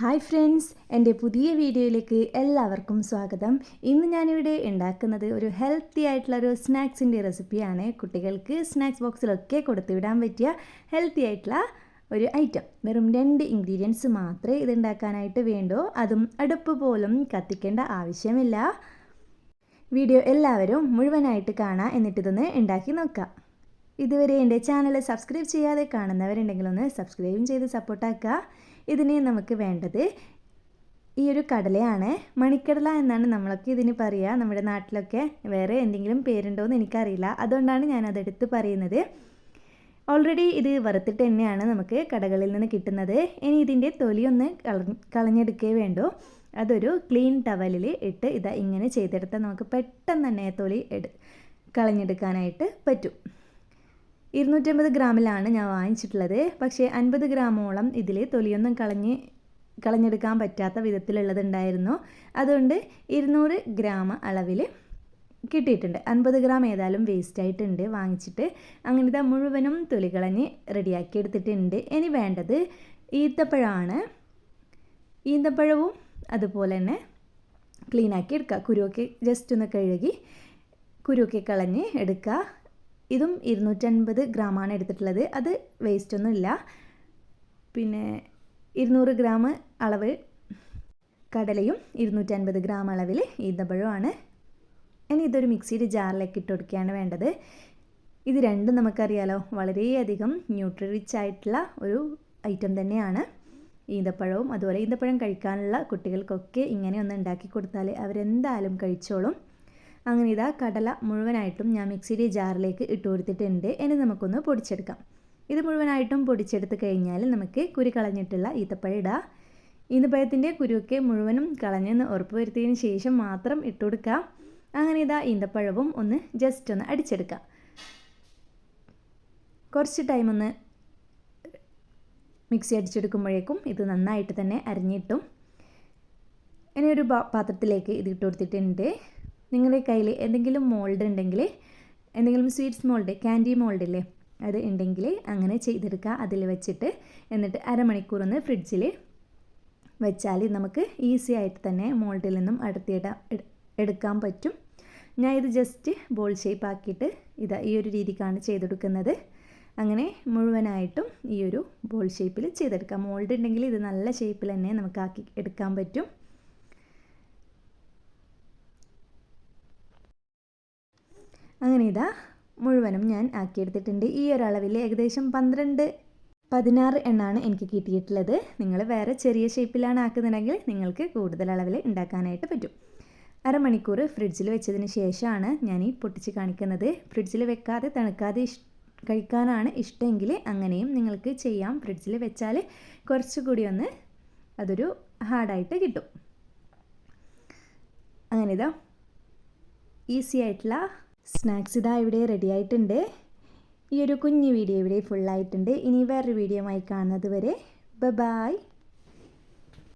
Hi friends എന്റെ പുതിയ വീഡിയോയിലേക്ക് എല്ലാവർക്കും സ്വാഗതം. ഇന്ന് ഞാനിവിടെ ഉണ്ടാക്കുന്നത് ഒരു ഹെൽത്തി ആയിട്ടുള്ള ഒരു സ്നാക്സിന്റെ റെസിപ്പിയാണ്. കുട്ടികൾക്ക് സ്നാക്സ് ബോക്സിലൊക്കെ കൊടുത്തുവിടാൻ പറ്റിയ ഹെൽത്തി ആയിട്ടുള്ള ഒരു ഐറ്റം. വെറും രണ്ട് ഇൻഗ്രീഡിയൻസ് മാത്രമേ ഇതുണ്ടാക്കാനായിട്ട് വേണ്ടൂ. അതും അടുപ്പ് പോലും കത്തിക്കേണ്ട ആവശ്യമില്ല. വീഡിയോ എല്ലാവരും മുഴുവനായിട്ട് കാണാം. എന്നിട്ടിതൊന്ന് ഉണ്ടാക്കി നോക്കാം. ഇതുവരെ എന്റെ ചാനൽ സബ്സ്ക്രൈബ് ചെയ്യാതെ കാണുന്നവരുണ്ടെങ്കിൽ ഒന്ന് സബ്സ്ക്രൈബും ചെയ്ത് സപ്പോർട്ടാക്കുക ഇതിന് നമുക്ക് വേണ്ടത് ഈ ഒരു കടലയാണ്. മണിക്കടല എന്നാണ് നമ്മളൊക്കെ ഇതിന് പറയുക നമ്മുടെ നാട്ടിലൊക്കെ വേറെ എന്തെങ്കിലും പേരുണ്ടോ എന്ന് എനിക്കറിയില്ല. അതുകൊണ്ടാണ് ഞാൻ അതെടുത്ത് പറയുന്നത്. ഓൾറെഡി ഇത് വറുത്തിട്ട് തന്നെയാണ് നമുക്ക് കടകളിൽ നിന്ന് കിട്ടുന്നത്. ഇനി ഇതിന്റെ തൊലിയൊന്ന് കളഞ്ഞെടുക്കേ വേണ്ടൂ. അതൊരു ക്ലീൻ ടവലിൽ ഇട്ട് ഇതാ ഇങ്ങനെ ചെയ്തെടുത്താൽ നമുക്ക് പെട്ടെന്ന് തന്നെ തൊലി എടു കളഞ്ഞെടുക്കാനായിട്ട് പറ്റും. ഇരുന്നൂറ്റമ്പത് ഗ്രാമിലാണ് ഞാൻ വാങ്ങിച്ചിട്ടുള്ളത്. പക്ഷേ അൻപത് ഗ്രാമോളം ഇതിൽ തൊലിയൊന്നും കളഞ്ഞ് കളഞ്ഞെടുക്കാൻ പറ്റാത്ത വിധത്തിലുള്ളതുണ്ടായിരുന്നു. അതുകൊണ്ട് ഇരുന്നൂറ് ഗ്രാം അളവിൽ കിട്ടിയിട്ടുണ്ട്. അൻപത് ഗ്രാം ഏതായാലും വേസ്റ്റ് ആയിട്ടുണ്ട് വാങ്ങിച്ചിട്ട്. അങ്ങനത്തെ മുഴുവനും തൊലി കളഞ്ഞ് റെഡിയാക്കി എടുത്തിട്ടുണ്ട് ഇനി വേണ്ടത് ഈത്തപ്പഴമാണ്. ഈന്തപ്പഴവും അതുപോലെ തന്നെ ക്ലീനാക്കി എടുക്കുക. കുരുവൊക്കെ ജസ്റ്റ് ഒന്ന് കഴുകി കുരുവൊക്കെ കളഞ്ഞ് എടുക്കുക. ഇതും ഇരുന്നൂറ്റൻപത് ഗ്രാമാണ് എടുത്തിട്ടുള്ളത്. അത് വേസ്റ്റ് ഒന്നുമില്ല പിന്നെ ഇരുന്നൂറ് ഗ്രാം അളവ് കടലയും ഇരുന്നൂറ്റൻപത് ഗ്രാം അളവിൽ ഈന്തപ്പഴമാണ് ഇനി ഇതൊരു മിക്സിയുടെ ജാറിലേക്ക് ഇട്ട് കൊടുക്കുകയാണ് വേണ്ടത്. ഇത് രണ്ടും നമുക്കറിയാലോ വളരെയധികം ന്യൂട്രി റിച്ച് ആയിട്ടുള്ള ഒരു ഐറ്റം തന്നെയാണ്. ഈന്തപ്പഴവും അതുപോലെ ഈന്തപ്പഴം കഴിക്കാനുള്ള കുട്ടികൾക്കൊക്കെ ഇങ്ങനെ ഒന്ന് ഉണ്ടാക്കി കൊടുത്താൽ അവരെന്തായാലും കഴിച്ചോളും. അങ്ങനെ ഇതാ കടല മുഴുവനായിട്ടും ഞാൻ മിക്സിയുടെ ജാറിലേക്ക് ഇട്ട് കൊടുത്തിട്ടുണ്ട്. ഇനി നമുക്കൊന്ന് പൊടിച്ചെടുക്കാം. ഇത് മുഴുവനായിട്ടും പൊടിച്ചെടുത്ത് കഴിഞ്ഞാൽ നമുക്ക് കുരു കളഞ്ഞിട്ടുള്ള ഈത്തപ്പഴം ഇടാം. ഈന്തപ്പഴത്തിന്റെ കുരുവൊക്കെ മുഴുവനും കളഞ്ഞെന്ന് ഉറപ്പ് വരുത്തിയതിന് ശേഷം മാത്രം ഇട്ട് കൊടുക്കാം. അങ്ങനെ ഇതാ ഈന്തപ്പഴവും ഒന്ന് ജസ്റ്റ് ഒന്ന് അടിച്ചെടുക്കാം. കുറച്ച് ടൈം ഒന്ന് മിക്സി അടിച്ചെടുക്കുമ്പോഴേക്കും ഇത് നന്നായിട്ട് തന്നെ അരിഞ്ഞിട്ടും ഇനി ഒരു പാത്രത്തിലേക്ക് ഇത് ഇട്ട് കൊടുത്തിട്ടുണ്ട്. നിങ്ങളുടെ കയ്യിൽ എന്തെങ്കിലും മോൾഡ് ഉണ്ടെങ്കിൽ എന്തെങ്കിലും സ്വീറ്റ്സ് മോൾഡ് ക്യാൻഡി മോൾഡ് ഇല്ലേ അത് ഉണ്ടെങ്കിൽ അങ്ങനെ ചെയ്തെടുക്കുക. അതിൽ വെച്ചിട്ട് എന്നിട്ട് അരമണിക്കൂർ ഒന്ന് ഫ്രിഡ്ജിൽ വെച്ചാൽ നമുക്ക് ഈസി ആയിട്ട് തന്നെ മോൾഡിൽ നിന്നും അടുത്തിടാൻ എടുക്കാൻ പറ്റും. ഞാൻ ഇത് ജസ്റ്റ് ബോൾ ഷേപ്പ് ആക്കിയിട്ട് ഇതാ ഈ ഒരു രീതിക്കാണ് ചെയ്തെടുക്കുന്നത്. അങ്ങനെ മുഴുവനായിട്ടും ഈ ഒരു ബോൾ ഷേപ്പിൽ ചെയ്തെടുക്കാം. മോൾഡ് ഉണ്ടെങ്കിൽ ഇത് നല്ല ഷേപ്പിൽ തന്നെ നമുക്ക് ആക്കി എടുക്കാൻ പറ്റും. അങ്ങനെ ഇതാ മുഴുവനും ഞാൻ ആക്കിയെടുത്തിട്ടുണ്ട്. ഈ ഒരളവിൽ ഏകദേശം പന്ത്രണ്ട് പതിനാറ് എണ്ണാണ് എനിക്ക് കിട്ടിയിട്ടുള്ളത്. നിങ്ങൾ വേറെ ചെറിയ ഷേപ്പിലാണ് ആക്കുന്നുണ്ടെങ്കിൽ നിങ്ങൾക്ക് കൂടുതൽ അളവിൽ ഉണ്ടാക്കാനായിട്ട് പറ്റും. അരമണിക്കൂർ ഫ്രിഡ്ജിൽ വെച്ചതിന് ശേഷമാണ് ഞാൻ ഈ പൊട്ടിച്ച് കാണിക്കുന്നത്. ഫ്രിഡ്ജിൽ വെക്കാതെ തണുക്കാതെ ഇഷ് കഴിക്കാനാണ് ഇഷ്ടമെങ്കിൽ അങ്ങനെയും നിങ്ങൾക്ക് ചെയ്യാം. ഫ്രിഡ്ജിൽ വെച്ചാൽ കുറച്ചുകൂടി ഒന്ന് അതൊരു ഹാർഡായിട്ട് കിട്ടും. അങ്ങനെ ഇതാ ഈസി ആയിട്ടുള്ള സ്നാക്സ് ഇതാ ഇവിടെ റെഡി ആയിട്ടുണ്ട്. ഈ ഒരു കുഞ്ഞു വീഡിയോ ഇവിടെ ഫുള്ളായിട്ടുണ്ട് ഇനി വേറൊരു വീഡിയോ ആയി കാണുന്നത് വരെ. ബ ബായ്